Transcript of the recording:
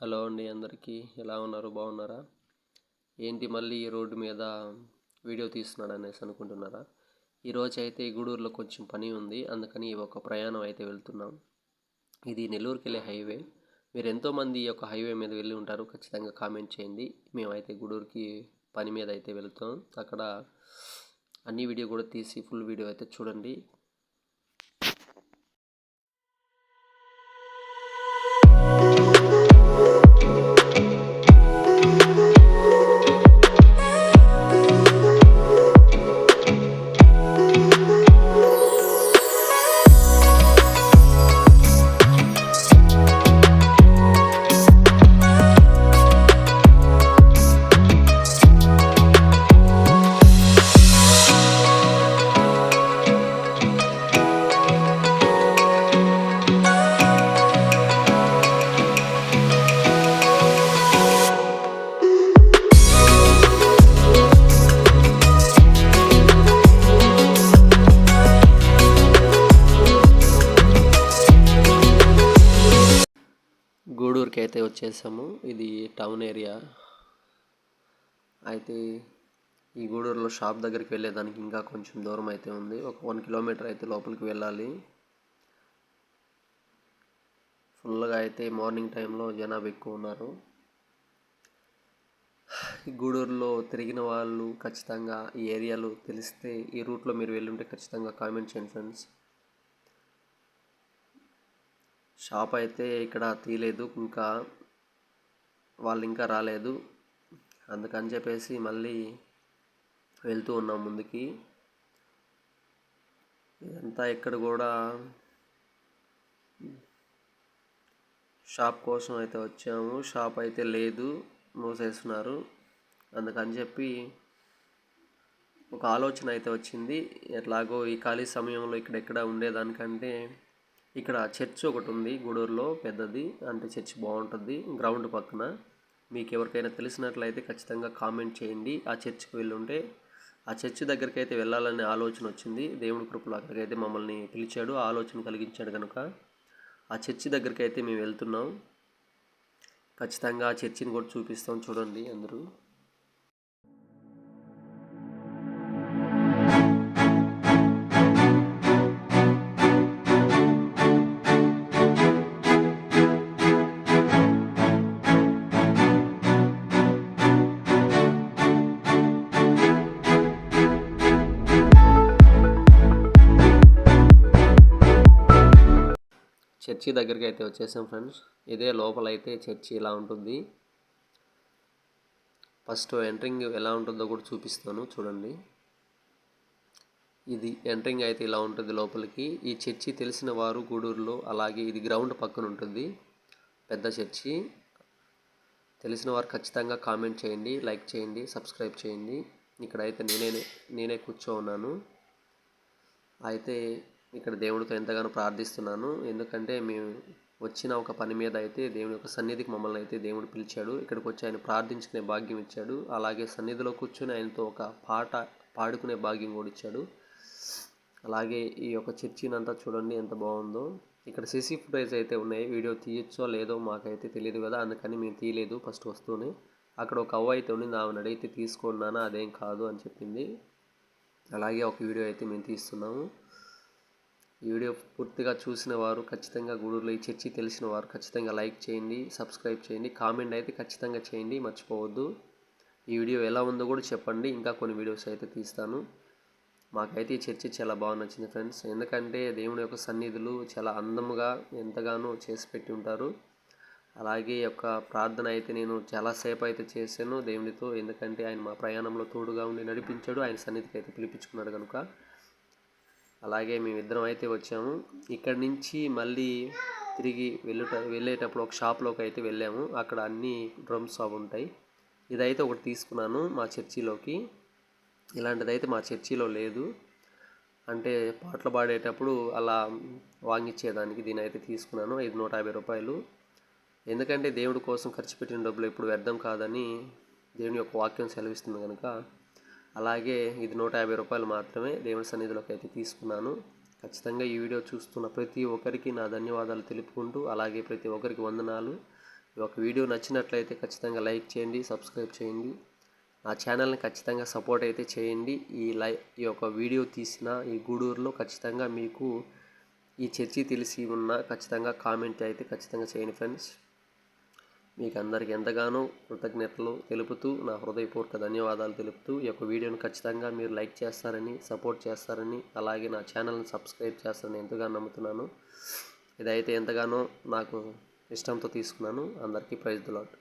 Hello అండి అందరికీ. ఎలా ఉన్నారు? బాగున్నారా? ఏంటి మళ్ళీ ఈ రోడ్డు మీద వీడియో తీస్తున్నాడు అనేసి అనుకుంటున్నారా? ఈరోజు అయితే గూడూరులో కొంచెం పని ఉంది. అందుకని ఒక ప్రయాణం అయితే వెళ్తున్నాం. ఇది నెల్లూరుకి వెళ్ళే హైవే. మీరు ఎంతోమంది ఈ యొక్క హైవే మీద వెళ్ళి ఉంటారు ఖచ్చితంగా కామెంట్ చేయండి. మేమైతే గూడూరుకి పని మీద అయితే వెళ్తాం అక్కడ అన్ని వీడియో కూడా తీసి ఫుల్ వీడియో అయితే చూడండి. గూడూరుకి అయితే వచ్చేసాము. ఇది టౌన్ ఏరియా. అయితే ఈ గూడూరులో షాప్ దగ్గరికి వెళ్ళేదానికి ఇంకా కొంచెం దూరం అయితే ఉంది. ఒక వన్ కిలోమీటర్ అయితే లోపలికి వెళ్ళాలి. ఫుల్గా అయితే మార్నింగ్ టైంలో జనాభా ఎక్కువ ఉన్నారు. ఈ గూడూరులో తిరిగిన వాళ్ళు ఖచ్చితంగా ఈ ఏరియాలో తెలిస్తే ఈ రూట్లో మీరు వెళ్ళుంటే ఖచ్చితంగా కామెంట్ చేయండి ఫ్రెండ్స్. షాప్ అయితే ఇక్కడ తీయలేదు ఇంకా వాళ్ళు ఇంకా రాలేదు. అందుకని చెప్పేసి మళ్ళీ వెళ్తూ ఉన్నాం ముందుకి. ఇదంతా ఇక్కడ కూడా షాప్ కోసం అయితే వచ్చాము. షాప్ అయితే లేదు మూసేస్తున్నారు. అందుకని చెప్పి ఒక ఆలోచన అయితే వచ్చింది. ఎట్లాగో ఈ ఖాళీ సమయంలో ఇక్కడెక్కడ ఉండేదానికంటే ఇక్కడ చర్చ్ ఒకటి ఉంది గూడూరులో పెద్దది అంటే చర్చ్ బాగుంటుంది గ్రౌండ్ పక్కన. మీకు ఎవరికైనా తెలిసినట్లయితే ఖచ్చితంగా కామెంట్ చేయండి. ఆ చర్చ్కి వెళ్ళుంటే ఆ చర్చ్ దగ్గరికి అయితే వెళ్ళాలనే ఆలోచన వచ్చింది. దేవుడి కృపలో అక్కడికి అయితే మమ్మల్ని పిలిచాడు ఆలోచన కలిగించాడు కనుక ఆ చర్చి దగ్గరికి అయితే మేము వెళ్తున్నాం. ఖచ్చితంగా ఆ చర్చిని కూడా చూపిస్తాం చూడండి అందరూ. చర్చి దగ్గరికి అయితే వచ్చేసాం ఫ్రెండ్స్. ఇదే లోపల అయితే చర్చి ఇలా ఉంటుంది. ఫస్ట్ ఎంట్రింగ్ ఎలా ఉంటుందో కూడా చూపిస్తాను చూడండి. ఇది ఎంట్రింగ్ అయితే ఇలా ఉంటుంది లోపలికి. ఈ చర్చి తెలిసిన వారు గూడూరులో అలాగే ఇది గ్రౌండ్ పక్కన ఉంటుంది. పెద్ద చర్చి. తెలిసిన వారు ఖచ్చితంగా కామెంట్ చేయండి లైక్ చేయండి సబ్స్క్రైబ్ చేయండి. ఇక్కడైతే నేనే నేనే కూర్చో ఉన్నాను. అయితే ఇక్కడ దేవుడితో ఎంతగానో ప్రార్థిస్తున్నాను. ఎందుకంటే మేము వచ్చిన ఒక పని మీద అయితే దేవుని యొక్క సన్నిధికి మమ్మల్ని అయితే దేవుడు పిలిచాడు. ఇక్కడికి వచ్చి ఆయన ప్రార్థించుకునే భాగ్యం ఇచ్చాడు. అలాగే సన్నిధిలో కూర్చొని ఆయనతో ఒక పాట పాడుకునే భాగ్యం కూడా ఇచ్చాడు. అలాగే ఈ యొక్క చర్చినంతా చూడండి ఎంత బాగుందో. ఇక్కడ సిసి ఫుటేజ్ అయితే ఉన్నాయి. వీడియో తీయచ్చో లేదో మాకైతే తెలియదు కదా. అందుకని మేము తీయలేదు ఫస్ట్ వస్తూనే అక్కడ ఒక అవ్వ అయితే ఉండింది. ఆమెను అడిగితే తీసుకున్నానా అదేం కాదు అని చెప్పింది. అలాగే ఒక వీడియో అయితే మేము తీస్తున్నాము. ఈ వీడియో పూర్తిగా చూసిన వారు ఖచ్చితంగా గూడూరులో ఈ చర్చి తెలిసిన వారు ఖచ్చితంగా లైక్ చేయండి సబ్స్క్రైబ్ చేయండి కామెంట్ అయితే ఖచ్చితంగా చేయండి మర్చిపోవద్దు. ఈ వీడియో ఎలా ఉందో కూడా చెప్పండి ఇంకా కొన్ని వీడియోస్ అయితే తీస్తాను. మాకైతే ఈ చర్చి చాలా బాగా నచ్చింది ఫ్రెండ్స్. ఎందుకంటే దేవుని యొక్క సన్నిధులు చాలా అందముగా ఎంతగానో చేసి పెట్టి ఉంటారు. అలాగే యొక్క ప్రార్థన అయితే నేను చాలాసేపు అయితే చేశాను దేవునితో. ఎందుకంటే ఆయన మా ప్రయాణంలో తోడుగా ఉండి నడిపించాడు. ఆయన సన్నిధికి అయితే పిలిపించుకున్నాడు కనుక అలాగే మేమిద్దరం అయితే వచ్చాము. ఇక్కడ నుంచి మళ్ళీ తిరిగి వెళ్ళుట వెళ్ళేటప్పుడు ఒక షాప్లోకి అయితే వెళ్ళాము. అక్కడ అన్ని డ్రమ్స్ అవి ఉంటాయి. ఇదైతే ఒకటి తీసుకున్నాను మా చర్చిలోకి. ఇలాంటిదైతే మా చర్చిలో లేదు. అంటే పాటలు పాడేటప్పుడు అలా వాంగిచ్చేదానికి దీని అయితే తీసుకున్నాను. ఐదు నూట యాభై రూపాయలు. ఎందుకంటే దేవుడి కోసం ఖర్చు పెట్టిన డబ్బులు ఇప్పుడు వ్యర్థం కాదని దేవుని యొక్క వాక్యం సెలవిస్తుంది కనుక అలాగే ఇది నూట యాభై రూపాయలు మాత్రమే దేవుని సన్నిధిలోకి అయితే తీసుకున్నాను. ఖచ్చితంగా ఈ వీడియో చూస్తున్న ప్రతి ఒక్కరికి నా ధన్యవాదాలు తెలుపుకుంటూ అలాగే ప్రతి ఒక్కరికి వందనాలు. ఈ యొక్క వీడియో నచ్చినట్లయితే ఖచ్చితంగా లైక్ చేయండి సబ్స్క్రైబ్ చేయండి. నా ఛానల్ని ఖచ్చితంగా సపోర్ట్ అయితే చేయండి. ఈ లై ఈ యొక్క వీడియో తీసిన ఈ గూడూరులో ఖచ్చితంగా మీకు ఈ చర్చి తెలిసి ఉన్న ఖచ్చితంగా కామెంట్ అయితే ఖచ్చితంగా చేయండి ఫ్రెండ్స్. మీకు అందరికి ఎంతగానో కృతజ్ఞతలు తెలుపుతూ నా హృదయపూర్వక ధన్యవాదాలు తెలుపుతూ ఈ యొక్క వీడియోను ఖచ్చితంగా మీరు లైక్ చేస్తారని సపోర్ట్ చేస్తారని అలాగే నా ఛానల్ని సబ్స్క్రైబ్ చేస్తారని ఎంతగానో నమ్ముతున్నాను. ఇదైతే ఎంతగానో నాకు ఇష్టంతో తీసుకున్నాను. అందరికీ ప్రైజ్ దులాట్